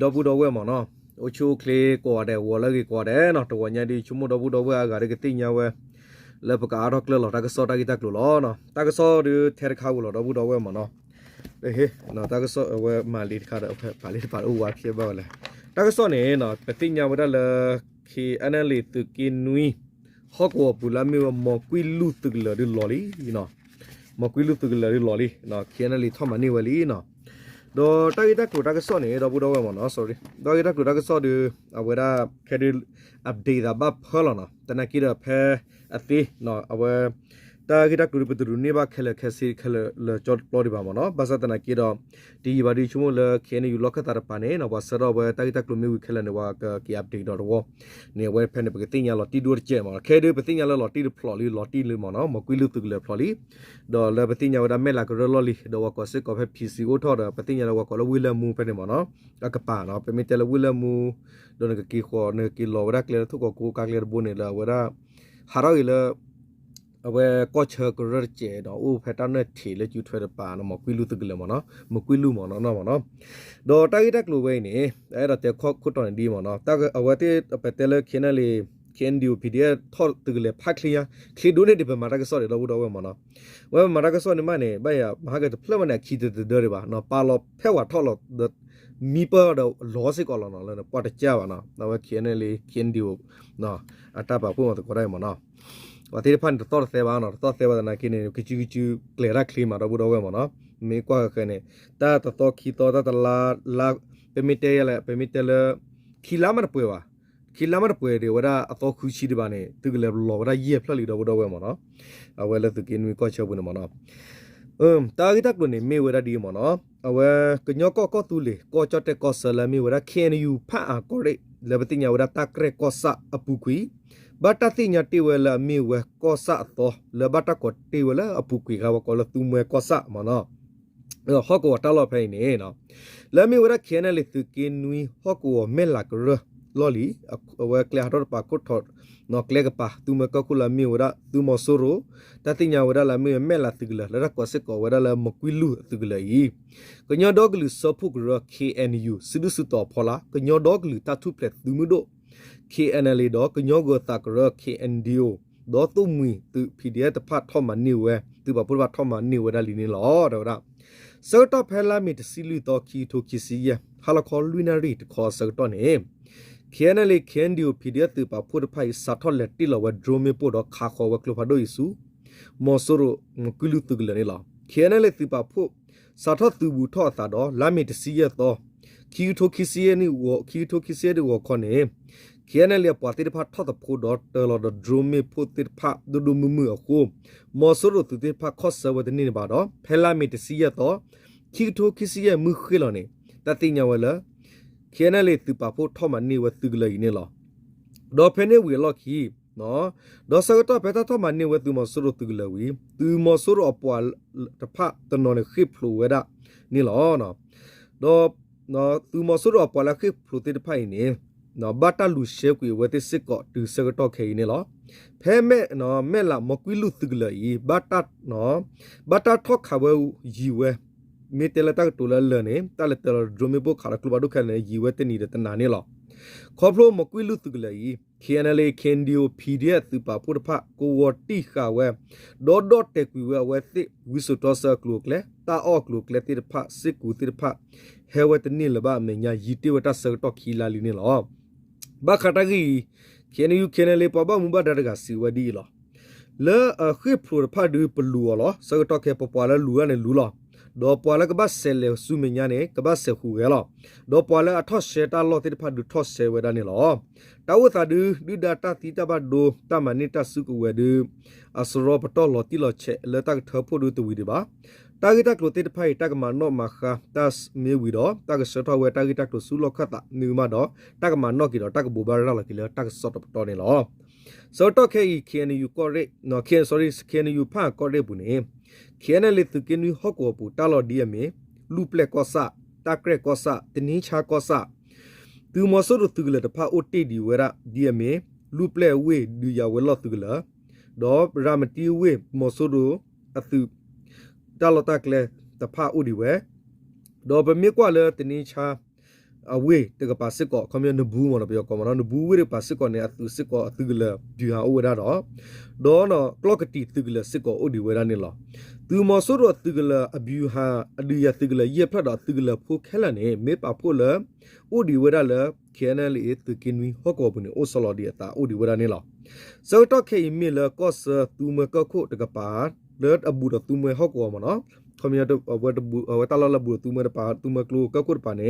ดอบุดอเวมอเนาะโอชูเคลกอแต่วัวละกีกอแต่เนาะตัวเนี้ยดิชุมดอบุดอเวอากาเดกติญาเวแล้วปกาดอกเลหรอตากซอตากิตักลอเนาะตากซอดูเทรคาวลอดอบุดอเวมอเนาะเฮ้เนาะตากซอเวมาลีคาดอปาลีปาอูวาเพียบ่เลยตากซอเนี่ยเนาะปติญาเวดาละคีอันนั้นลีตุกินนุยฮอกวปุลามีวมอกุยลุตุกลอดิลอลีเนาะมอกุยลุตุกลอดิลอลีเนาะคีอันนั้นลีทอมานี่เวลีเนาะ do ta ita ku ta ka so ne do bu do wa mo no sorry do ita ku ta ka so du awera kedi update da ba pholo no ta na ki da phe ati no awe ta ki ta ku ru bu ne ba khele khasi khele le chot lo di ba mo no ba sa ta na ki do di ba di chumo le khe ne yu lo kha ta pa ne no ba sa do ba ta ki ta ku me wi khele ne wa ka ki update do do ne we phe ne ba ki tin ya lo ti du che mo khe de ba tin ya lo lo ti du phlo li lo ti li mo no mo kwi lu tu le phlo li do le ba tin ya wa da me la ko lo li do wa ko se ko phe pc o tho da ba tin ya lo wa ko lo wi le mu phe ne mo no ka ka pa no pe me te lo wi le mu do ne ka ki kho ne ki lo wa da kle thu ko ku ka kle bu ne la wa da ha ro yi le အဝဲကော့ချာကရချေတော့ဦးဖက်တန်နဲ့ထီလေကျူထွဲတဲ့ပါနော်မကွီလူတကလေမနော်မကွီလူမနော်နော်မနော်ဒေါ်တိုက်တက်လိုပဲနေအဲ့ဒါတဲ့ခော့ခုတော်ဒီမနော်တာအဝဲတဲ့ပက်တယ်လေခင်းလေခင်းဒီပီဒီထော်တကလေဖတ်ခလီယာခလီဒိုနေဒီပမာရကဆော်ရတော့ဘူးတော့ဝဲမနော်ဝဲမာရကဆော်နေမနေဘယ်ရမဟာကတဖလမနဲ့ခီတဲ့တဲ့ပါနော်ပါလောဖဲဝါထော်လောမီပါတော့လောစစ်ကောလောနော်လည်းပတ်တကြပါနော်တော့ခင်းလေခင်းဒီနော်အတပါဖို့မတော့ရဲမနော် wa te phan to to se ba no to se ba na ki ne ki chu ki chu kle ra kli ma do bu do we mo no me kwa ka ne ta to to ki to ta la la pe mi te ya le pe mi te le ki la ma de pwe ba ki la ma de pwe de wa da a to khu chi de ba ne tu le lo wa da ye phla li do bu do we mo no a we le tu ki ni ko che bu ne mo no အမ်တာဂီတက်လို့နေမေဝရဒီမနော်အဝဲကညောကောကောတူလေကောချတဲ့ကောဆလမေဝရခဲနယူဖာအကောရိလေဘတိညာဝရတက်ရဲကောဆအပူကွီ ဘတ်တတိညာတေဝလမေဝကောဆတော့လေဘတ်တကောတေဝလအပူကွီကဝကောလသူမွေကောဆမနော်ဟောကောတလောဖိနေနော်လေမေဝရခဲနလေသူကင်းနွီဟောကောမဲလာကရလော်လီအဝဲကလျာတော့ပါကုတ်ထော်နော်ကလေကပါသူမကကုလာမီဝရသူမဆိုရိုတတိညာဝရလာမီမဲလာသူကလာလရကောစကောဝရလာမကွီလူသူကလာယီကညောဒေါကလူစဖုကရ KNU စစ်ဒုစတော်ဖောလာကညောဒေါကလူတထုပလက်သူမှုတို့ KNL တော့ကညောကိုတကရ KNDO တော့သူမီသူ PDF တဖတ်ထောမနီဝဲသူပပုဘထောမနီဝဲဒါလီနေလောတော့ဒါစောတော့ဖဲလာမီတစီလူတော့ခီထိုခီစီယဟာလခေါ်လူနာရီတခေါ်စောတော့နေ KNL KNDO PDF သူပပုဒဖိုင်စာထောလက်တီလောဝဒရိုမီပိုတော့ခါခေါ်ဝကလဖဒိုイစုမောဆိုရိုကုလူတုကလည်းလော KNL သူပပုစာထောသူဘူးထောသာတော့လာမီတစီယတော့ ခီထိုခီစီယနီဝခီထိုခီစီယဒီဝခေါနေ KNL ပတိဖတ်ထတ်ဖို့တော့တလော်ဒဒရိုမီဖို့တိဖတ်ဒဒုမမှုအခုမောဆိုရိုသူတိဖတ်ခော့ဆဝဒနေပါတော့ဖဲလာမီတစီယတော့ခီထိုခီစီယမှုခေလောနေတတိညာဝလာ KNL သူပါဖို့ထောမနေဝသူကလေးနေလောဒေါ်ဖဲနေဝီလော်ခီနော်ဒေါ်စကတော့ဘက်တာထောမနေဝသူမဆိုရိုသူကလေးဝီသူမဆိုရိုအပွာတဖတ်တနော်နေခိဖလိုဝဒနေလောနော်ဒေါ် နော်သူမဆိုရိုအပွာလာခိဖလိုတိဖိုင်နေနော်ဘတာလူရှေကွေဝတိစစ်ကောတူစကတော့ခေနေလောဖဲမဲနော်မဲလာမကွီလူသူကလေးဘတာနော်ဘတာထောက်ခဝဲယူဝဲ မေတလတတူလလနေတလတလဒရမီဘခါကလဘဒုခနေယူဝဲတနေတဲ့တနာနေလောခေါပလိုမကွီလူသူကလေး KNL KNDO PDF သူပါပုဒဖကိုဝတိခဝဲဒေါ်ဒေါ်တက်ကွေဝဲဝဲတိဝီဆိုတောဆာကလုကလေတာအော့ကလုကလေတိဖစစ်ကူတိဖဟဲဝဲတနေလဘမညာယီတေဝတဆတော့ခီလာလီနေလောဘာခတာဂီ KNU KNL ပပမဘဒါရကစီဝဒီလောလဲခိဖလိုဖဒူပလူလောဆတော့ကေပပလာလူရနေလူလော ဒေါ်ပွာလကဘဆဲလေစုမညာနေကဘဆဲခုရဲလောဒေါ်ပွာလအထော့ရှေတာလောတိဖတ်ဒူထော့ဆဲဝဲဒနေလောတာဝသာဒူဒူဒတာတီတဘဒိုတမနိတဆုကဝဲဒူအစရောပတော်လောတိလောချေလေတက်ထဖို့ဒူတဝီဒီပါတာဂီတက်လိုတိတဖိုင်တကမနော့မခါတတ်မေဝီတော့တကစထဝဲတာဂီတက်လိုဆူလောခတ်တာနူမတော့တကမနော့ကီတော့တကဘူဘာရလာကီလေတကဆော့တော့နေလော စောတော့ခဲ KNU ကော်ရက်နော် K sorry KNU ဖာကော်ရက်ဘူးနေ KNL သူကင်းဟော့ကိုပူတာလော်ဒီယမေလူပလက်ကောဆာတာကရက်ကောဆာတနင်းချာကောဆာသူမဆောရသူကလတဖာအိုတီဒီဝရဒီယမေလူပလက်ဝေဒူယာဝလော့သူကလဒေါ်ရာမတီဝေမဆောရအသူတာလော်တာကလေတဖာအိုဒီဝဲဒေါ်ဘမေကွာလေတနင်းချာ အဝေးတကပါစစ်ကောခမနဘူးမနော်ပြောကောမနော်နဘူးဝေးပါစစ်ကောနေအသူစစ်ကောအသူကလဒီဟာဝေးတာတော့ဒေါ်နော်ကလော့ကတီသူကလစစ်ကောအိုဒီဝေးတာနေလားသူမဆိုတော့သူကလအဘူဟာအဒီယသူကလရေဖတ်တော့သူကလဖိုခဲလနေမေပါဖို့လအိုဒီဝေးတာလခဲနလီသူကင်းဝီဟောကောဘူးနေအိုဆလော်ဒီအတာအိုဒီဝေးတာနေလားစောတော့ခေမီလကော့ဆာသူမကခုတကပါလက်အဘူတော့သူမဟောကောမနော်ခမရတော့ဝတ်ဘူဝတ်တလလဘူသူမပါသူမကလိုကခုပါနေ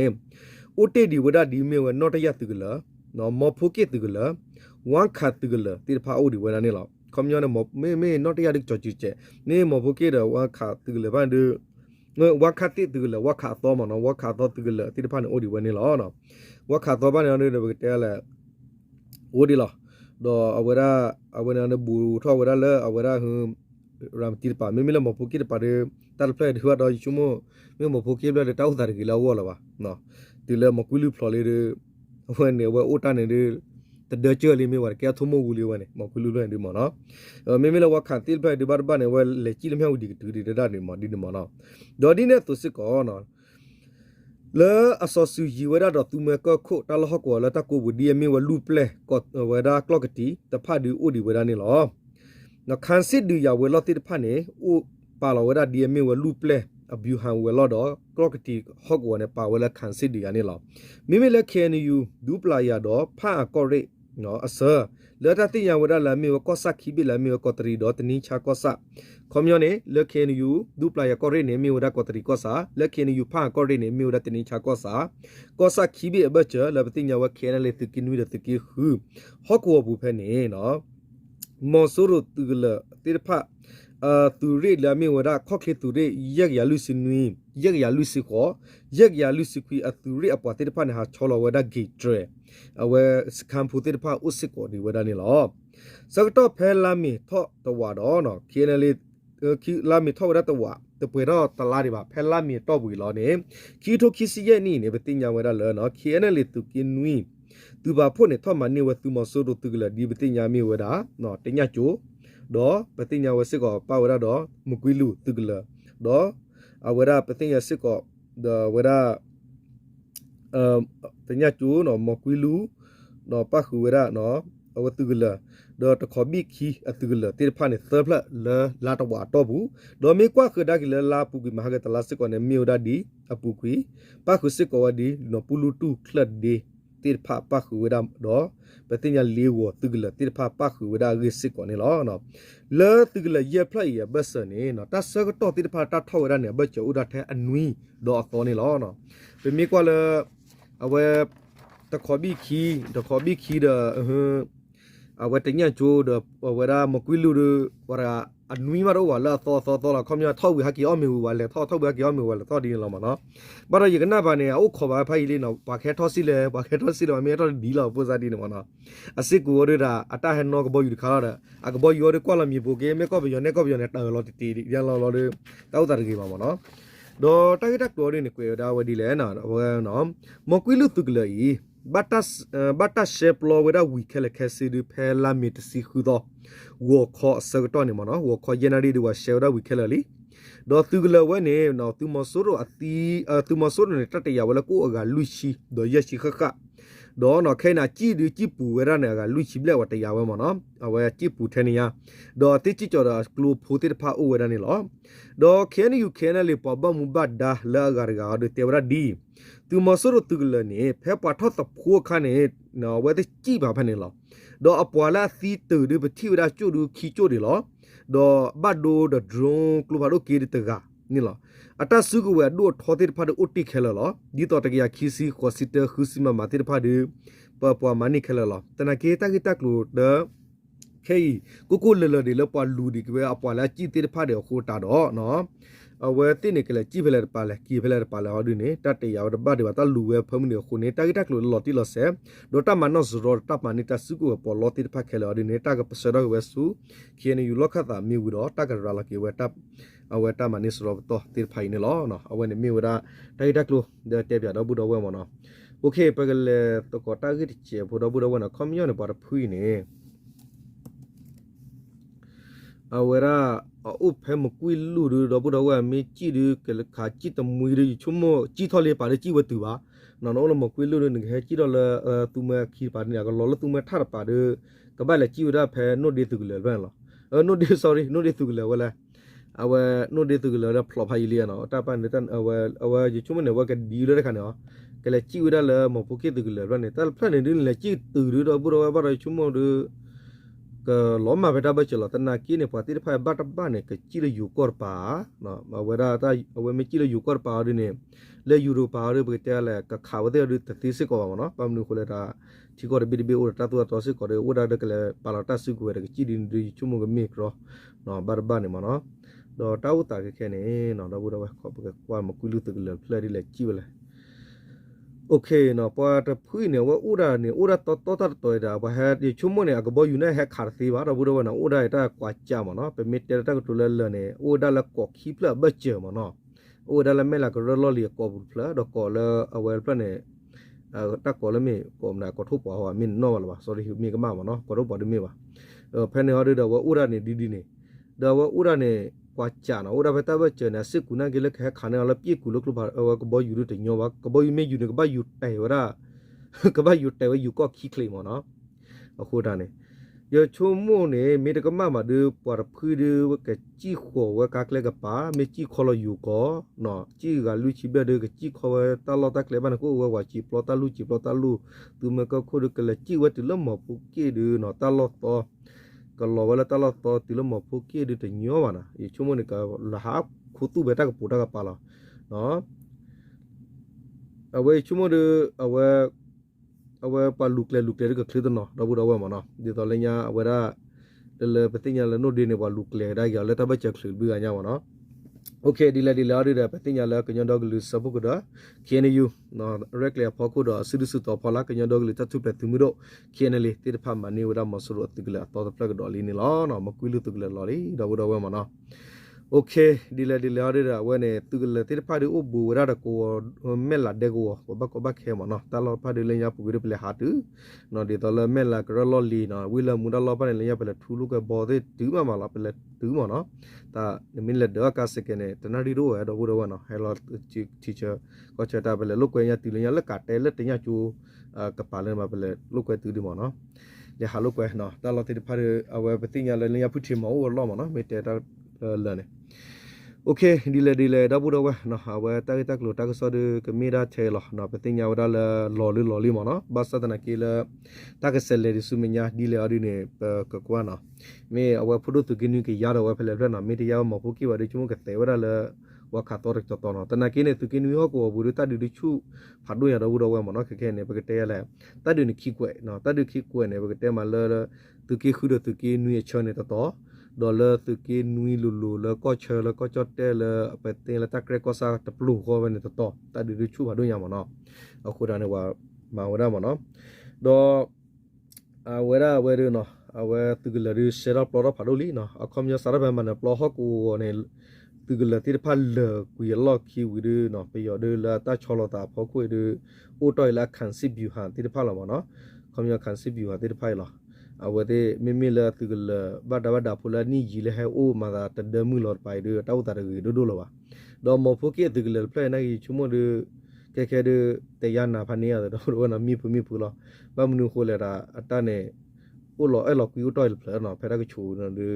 ote di wada di me wa not ya tigla no mo phoke tigla wan kha tigla tir pha o di wada ne la khom yo ne mo me me not ya dik cho chi che ne mo phoke da wan kha tigla ban de no wa kha ti tigla wa kha to mo no wa kha to tigla tir pha ne o di wada ne la no wa kha to ba ne ne de te la o di la do awara awara ne bu tho awara la awara hu ram tir pa me me la mo phoke pa de tal pla de wa do chumo me mo phoke bla de tau tar ki la wo la ba no ဒီလေမကူလူဖလော်လေးတွေဝဲနေ ဝဲအိုတာနေတယ်တဒချယ်လေးမေဝါကဲထုံမဝူလေးဝဲနေမကူလူလွဲနေမနော်မေမေလဝခန်တိလဖဲဒီဘာဘာနေဝဲလေချီလမြောက်ဒီတူဒီဒါနေမဒီနေမနော်ဒေါ်ဒီနေသူစစ်ကောနော်လေအစောစုယီဝဲတော့သူမဲကခုတလဟကောလတကူဘူဒီမေဝလူပလက်ကောဝဲဒါကလော့ကတီတဖတ်ဒီအိုဒီဝဲဒါနေလောနော်ခန်စစ်ဒီယဝဲလော်တိတဖတ်နေအိုပါလောဝဲဒါဒီမေဝလူပလက် အဘူဟန်ဝဲလော်တော့ကလော့ကတီဟော့ကဝနဲ့ပါဝဲလက်ခန်စစ်ဒီကနေလောမိမိလက်ခဲနေယူဒူပလာယာတော့ဖာကော့ရိနော်အဆာလက်တတိယဝဒလာမီဝကောဆာခိဘီလာမီဝကောတရီတော့တနီချာကောဆာခေါမျောနေလက်ခဲနေယူဒူပလာယာကော့ရိနေမီဝဒကောတရီကောဆာလက်ခဲနေယူဖာကော့ရိနေမီဝဒတနီချာကောဆာကောဆာခိဘီအဘချလဘတိညာဝခဲနေလေတကိနဝီဒတကိဟူဟော့ကောဘူဖဲနေနော်မော်ဆိုရတူလတိဖာ အာသူရိလာမီဝဒခော့ခေသူရိရက်ရလူစင်နွီရက်ရလူစီခောရက်ရလူစီခွီအသူရိအပွားတေတဖာနေဟာချောလဝဒဂေထရအဝဲစကမ်ဖူတေတဖာဥစစ်ကိုဒီဝဒနေလောစကတော့ဖဲလာမီထော့တဝါတော့နော်ခီနလေခီလာမီထော့ရတဝါတပွေတော့တလာဒီပါဖဲလာမီတော့ဘူးလောနေခီထိုခီစီရဲ့နီနေပတင်ညာဝဒလောနော်ခီနလေသူကင်းနွီသူဘာဖို့နေထော့မနေဝသူမဆိုးတို့သူကလဒီပတင်ညာမီဝဒနော်တညချို တော့ပတိညာဝစစ်ကောပါဝရတော့မကွီလူတုကလတော့အဝရပတိညာစစ်ကောဒဝရအတညာကျူနော်မကွီလူတော့ပခုဝရနော်အဝတုကလတော့တခဘိခီအတုကလတေဖာနေသဖလလလာတော့ဝါတော့ဘူးတော့မေကွာခဒကလလာပူကီမဟာကတလာစစ်ကောနေမြေဒါဒီအပူကွီပခုစစ်ကောဝဒီနော်ပူလူတုခလတ်ဒီ တေဖာပခုဝရတော့ပတိညာလေးဝတုကလတေဖာပခုဝဒရစ်ကောနေလောနော်လဲတုကလရဖလိုက်ရဘဆနေနော်တဆကတော့တေဖာတထောက်ရနေဘချူဒါထဲအနွီတော့အတော်နေလောနော်ပြမေကွာလအဝဲတခေါ်ဘီခီတခေါ်ဘီခီဒဟအဝဲတညာချိုးဒဝရမကွီလူဝရ အနွီမတော့ဝလာသောသောသောလာခမရထောက်ဝဟကီအမေဝလဲထောက်ထောက်ဝဟကီအမေဝလဲသောဒီလောမနော်ဘာရယကနာဘာနေအိုခေါ်ပါဖိုင်လေးနော်ဘာခဲထောစီလဲဘာခဲထောစီလဲအမေတော့ဒီလောပူဇာဒီနော်နော်အစစ်ကိုရတာအတဟနောကဘောယူခါရအကဘောယူရကွာလမြေပိုကေမေကောဘယောနေကောဘယောနေတော်လောတီတီရန်လောလောတောက်တာကေပါမနော်တော့တိုက်တက်တော်နေကွေဒါဝဒီလဲနော်ဘောနော်မကွီလူတုကလေ ဘတ်တတ်ဘတ်တတ်ရှေပလောဝဒဝီခဲလခဲစီဒီဖဲလာမီတစီခူတော့ဝေါ်ခေါ်စကတော့နေမနော်ဝေါ်ခေါ်ဂျန်နရီဒီဝရှယ်ဒါဝီခဲလလီတော့သူကလဝဲနေနော်သူမ ဆိုးတော့အတီသူမဆိုးနေတတရဝလကိုအကလူရှိတော့ရရှိခခတော့နော်ခဲနာကြည့်ဒီကြည့်ပူဝရနေကလူရှိဘလက်ဝတရဝဲမနော်အဝဲကြည့်ပူထဲနေရတော့တိကြည့်ကြော်တာကလိုဖိုတိဖာအိုဝရနေလောတော့ခဲနေယူခဲနေလေပပမူဘတ်ဒါလာဂါဂါဒတေဝရဒီသူမဆိုးတော့သူကလနေဖဲပါထော့တဖိုးခနဲ့နော်ဝဲတိကြည့်ပါဖနေလောတော့အပွာလာစီတူဒီပတိဝရကျို့ဒူခီကျို့ဒီလောတော့ဘတ်ဒိုဒဒရုံကလူဘာဒိုကေတက နိလောအတဆုကဝဲဒိုထောတိဖာဒိုအိုတိခဲလောဒီတော့တကရခီစီခေါ်စီတခူစီမမာတိဖာဒီပပွာမနိခဲလောတနကေတကိတကလူဒခေကိုကိုလလဒီလပွာလူဒီကဝဲအပွာလာကြည့်တိဖာဒီခိုတာတော့နော်အဝဲတိနေကလေးကြည့်ဖလဲပါလဲကြည့်ဖလဲပါလဲဟောဒီနေတတ်တရဝဘတ်ဒီဝတာလူဝဲဖမှုနေခုနေတာဂီတက်လို့လော်တီလော်ဆဲဒေါ်တာမနော့ဇရောတပ်မနီတစုကိုပေါ်လော်တီဖက်ခဲလော်ဒီနေတာကပစရဝဲစုခေနေယူလောခတာမြူတော့တကရလာကေဝဲတပ် အဝဲတပ်မနီစရောတော့တိဖိုင်နေလောနော်အဝဲနေမြူတာတိုင်တက်လို့တဲ့ပြတော့ဘူးတော့ဝဲမနော်โอเคပကလေတော့ကတာဂီချေဘူးတော့ဘူးတော့ဝဲနော်ကွန်မြူနေပါဖူးနေအဝဲရာအုပ်ဖဲမကွေးလူရတော့ဘတော့ဝဲမေကြည့်ရကလခါကြည့်တမွေရချုံမကြည့်ထော်လေးပါလေကြည့်ဝတူပါ နော်နော်လမကွေးလို့နေခဲကြည့်တော့လေသူမခီပါနေကလောလသူမထရပါဒကဘာလေကြည့်ရဖဲနို့ဒီသူကလေဘန်လောအနို့ဒီ sorry နို့ဒီသူကလေဝလာ အဝနို့ဒီသူကလေဖလော်ဖိုင်လီနော်တပန်တန်အဝအဝချွမနေဝကဒီရခါနော်ကလေကြည့်ရလေမပုကေသူကလေရနေတဖနေဒီလေကြည့်သူရတော့ဘူရောဘာရချွမဒကလောမဘတာဘချလတနာကီနေပတိဖိုင်ဘတ်ဘနေကကြည့်ရယူကောပါနော်မဝရတာအဝမကြည့်ရယူကောပါရနေလေယူရိုပါရဘတဲလေကခါဝတဲ့ရတတိစစ်ကောပါမနော်ပမ်နုခလေတာဒီကောရဘီဘီအိုတာတူတော်စစ်ကောရဝဒါဒကလေပါလာတဆုကိုရကကြည့်ဒီဒီချုံမကမေကရောနော်ဘာဘာနေမနော် တော့တောက်တာခဲနေနော်တော့ဘူတော့ခေါ်ပကကွာမကူလူတကလေဖလက်ဒီလေကြည့်လေโอเคเนาะปอตะพุยเนี่ยว่าอุดาเนี่ยอุดาตอตอตะตอดาบะฮะดิชุมเนี่ยกบอยู่เนี่ยฮะขาดซีบาดบุดวะเนาะอุดาตะกว่าจามเนาะเปมิเตตะกตุเลเลเนี่ยอุดาละกอคีพละบะเจมเนาะอุดาละเมละกรลอลีกอบุพละดอกอละอเวลพละเนี่ยเอ่อตะกอละเมกอมนะกอทุปอว่ามินนอละบะ sorry มีกะมาเนาะกอทุปอดิเมบะเออเพนเนี่ยฮอดดว่าอุดาเนี่ยดีดีเนี่ยดว่าอุดาเนี่ย กว่าจานะโอ้ดาเปตาเวเจนะสิกุนังเกลแค่ขานะละปีกุลกลบาเอวกบอยู่ด้วยยอวะกบอยู่ไม่อยู่เนี่ยกบอยู่แต่วะกบอยู่แต่ว่าอยู่ก็ขี้เคลมเนาะโคดาเนี่ยยชมูเนี่ยมีแต่ก็มามาดูปวดพื้นดูว่ากจี้ขววกักเลกป่าไม่จี้คอลอยู่ก็เนาะจี้กับลูชิเบดูกจี้ขวตลอดตะเลบ้านกูว่าว่าจีปลอตาลูจีปลอตาลูตัวมันก็โคดูกันละจี้ว่าถึงเริ่มหมอปุกกี้ดูเนาะตลอดต่อ ကလောဝလတလောတော့တလမပုကေဒူတညောဝနာရချုံမို့နေကလဟာခုတုဘတကပူတကပါလာနော်အဝဲချုံမို့အဝဲအဝဲပါလူကလေလူကလေကခလစ်တော့တော့ဘူးတော့ဝဲမနော်ဒီတော့လည်းညာအဝဲရတလေပတိညာလည်းနို့ဒီနေပါလူကလေဒါကြလက်တဘချက်ခလစ်ပြီးညာမနော် okay dila dila ri da patin ya la kanyan dog lu sabu ko da kene yu no rek le phoko da sidu su to phala kanyan dog lu tatu pe tumu do kene le ti pha ma ni wa ma suru atigla to da plug do li ni la no ma kuilu tugla lo li da wa da wa ma no တ်ကလေတော့ပလက်တော့လီနေလောနော်မကွီလူတကလေလော်လီတော့ဘူးတော့ဝဲမနော်โอเคဒီလေဒီလာရတဲ့ဝဲနေသူကလေတိဖတ်ဒီအဘူရတာကိုမဲလာတဲ့ကိုဘဘကဘခဲမနော်တလောဖတ်ဒီလညာပူရပလေဟာတူနော်ဒီတော့လေမဲလာကရလော်လီနော်ဝီလမူဒလောဖတ်နေလညာပလေထူလူကဘောတဲ့ဒူးမမလာပလေဒူးမနော်ဒါမင်းလက်တော့ကစကနေတနာဒီတော့ရတော့ဘူးတော့နော်ဟဲလောတီချာကိုချတာပလေလုကွေရတီလညာလက်ကတဲလက်တညာချူကပါလဲမှာပလေလုကွေတူဒီမနော်လေဟာလုကွေနော်တလောတိဖတ်အဝဲပတိညာလေလညာဖုချီမောဝလောမနော်မေတဲတာ လနေโอเคဒီလေဒီလေတော့ဘူးတော့ဝဲနော်ဟာဝဲတက်တက်လို့တက်ဆောဒကမီရာချေလောနော်ပတင်ညာဝဒါလလော်လီလော်လီမနော်ဘာစတနာကီလတက်ဆယ်လေစုမညာဒီလေအရီနေကကွာနော်မေအဝဲဖုဒုသူကင်းကရတော့ဝဲဖလေရနော်မေတရမဖို့ကီဝရချုံကတဲ့ဝရလဝခါတော်ရတော့နော်တနာကင်းနေသူကင်းဟောကိုဘူးတတ်ဒီချူဖတ်လို့ရတော့ဘူးတော့ဝဲမနော်ခက်ခဲနေပကတဲ့လဲတတ်ဒီခိကွဲနော်တတ်ဒီခိကွဲနေပကတဲ့မလသူကီခုဒသူကင်းနွေချောနေတော့ ဒေါ်လာသူကေနွီလူလူလကောချေလကောချတဲလပတေလတကရကောစာတပလူခေါ်ဝနေတတော့တဒီရချူဘာတို့ရမနော်အခုဒါနေဝမဝရမနော်ဒေါ်အဝရဝရနော်အဝသူကလရီရှေရာပလောဖာဒိုလီနော်အခမယစရဘမနပလောဟကူနေသူကလတိဖာလကူရလော့ခီဝီရနော်ပယောဒလာတာချောလတာဖောခွေဒအိုတိုင်လာခန်စီဗျူဟာတိဖာလောမနော်ခမယခန်စီဗျူဟာတိဖာလောအ ဝတဲ့မိမိလာသူကလဘဒဘဒဖူလာနီကြီးလေဟဲအိုမာသာတဒမှုလော်ပိုင်ဒတောက်တာရဒိုဒိုလောပါဒေါ်မဖိုကေသူကလဖလဲနိုင်ချုံမဒကဲကဲဒတေယနာဖနီရတော့ဘောနမီဖမီဖူလောဘမနုခိုလေတာအတနဲ့အိုလောအဲ့လောကွီတိုင်ဖလဲနော်ဖဲရကချူနော်ဒီ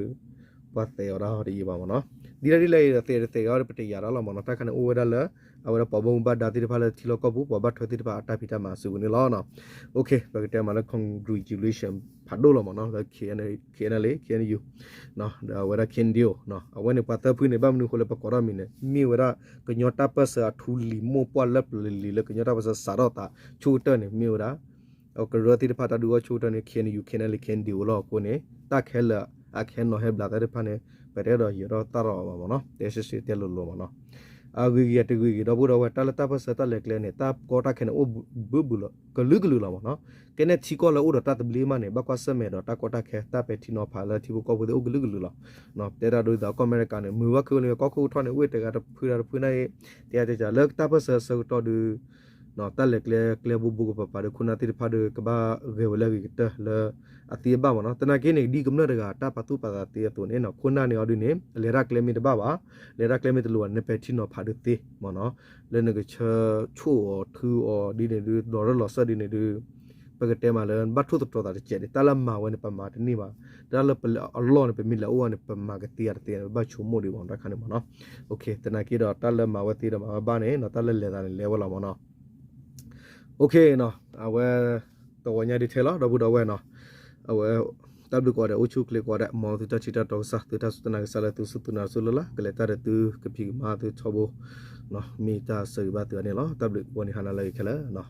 ပတ်သေးရတော့ဒီပါမနော် ဒီရဒီလေတေတေရပတေရတော့လောမနော်တခနဲ့အိုဝဒါလာအဝရပဘုံဘတ်ဒါတိဖာလေတီလောကဘူးပဘတ်ထွေတိဖာအတာဖီတာမှာစုနေလောနော်โอเคဘယ်ကတဲမှာလဲ congratulation ဖတ်လို့လောမနော် KN KN လေ KNU နော်ဒါဝရ KNDO နော်အဝနေပတ်သက်ဖွနေဘာမနုခလပကောရမီနေမိဝရကညောတာပစအထူလီမောပွာလက်လီလကညောတာပစစာရတာချူတနေမိဝရအကရတိဖာတာဒူချူတနေ KNU KN လေ KNDO လောကိုနေတာခဲလအခဲနော်ဟဲဘလာတဲ့ဖာနေ ပရဲတော့ရတော့တရောပါမနော်တေရှိစီတဲလို့လို့မနော်အာဂီရတဂီတော့ဘူးတော့တလတပစတလက်ကလဲနေတာကောတာခဲနအိုဘူဘူးလကလူကလူလာမနော်ကဲနေချီကောလာအိုတော့တတဘလီမနေဘကွာဆမဲတော့တကောတာခဲတပဲတီနော်ဖာလာတီဘူကောဘူးတဲ့အိုဂလူကလူလာနော်တဲတာတို့တော့ကောမရကန်နေမူဝခုနေကောခုထောနေဝေတကတော့ဖူရဖူနေတရားတကြလက်တပစဆောတော့ဒူ နော်တက်လက်ကလေကလေဘူဘူကပပါဒခုနာတိဖာဒကဘာရေဝလကတလအတိဘာမနော်တနာကိနေဒီကမ္နရကတာပတုပါတာတေတုနေနော်ခုနာနေအဒုနေလေရကလေမီတဘာပါလေရကလေမီတလူနေပတိနော်ဖာဒတေမနော်လေနကချချိုထူအော်ဒီနေဒူဒေါ်ရလောဆဒီနေဒူပကတဲမလန်ဘတ်ထုတော်တာကျဲတလမဝနေပမာတနေပါဒါလပအလောနေပမီလာအိုနေပမာကတိရတေဘချုံမိုဒီဘောရခနေမနော်โอเคတနာကိတော့တလမဝတိရမှာဘာနေနော်တလလေတာလေဝလာမနော် โอเคเนาะအဝဲတော့ညဒီထဲလာတော့ဘူးတော့ဝဲเนาะအဝဲတပ်လူကောတဲ့အိုချုကလေကောတဲ့မောသူတချီတတော့စသူတစတနာဆလာသူစသူနာဆူလလာကလေတာတဲ့သူကပိမာသူချဘောเนาะမိတာစေဘာတူနေလောတပ်လူကောနေခနာလိုက်ခလာเนาะ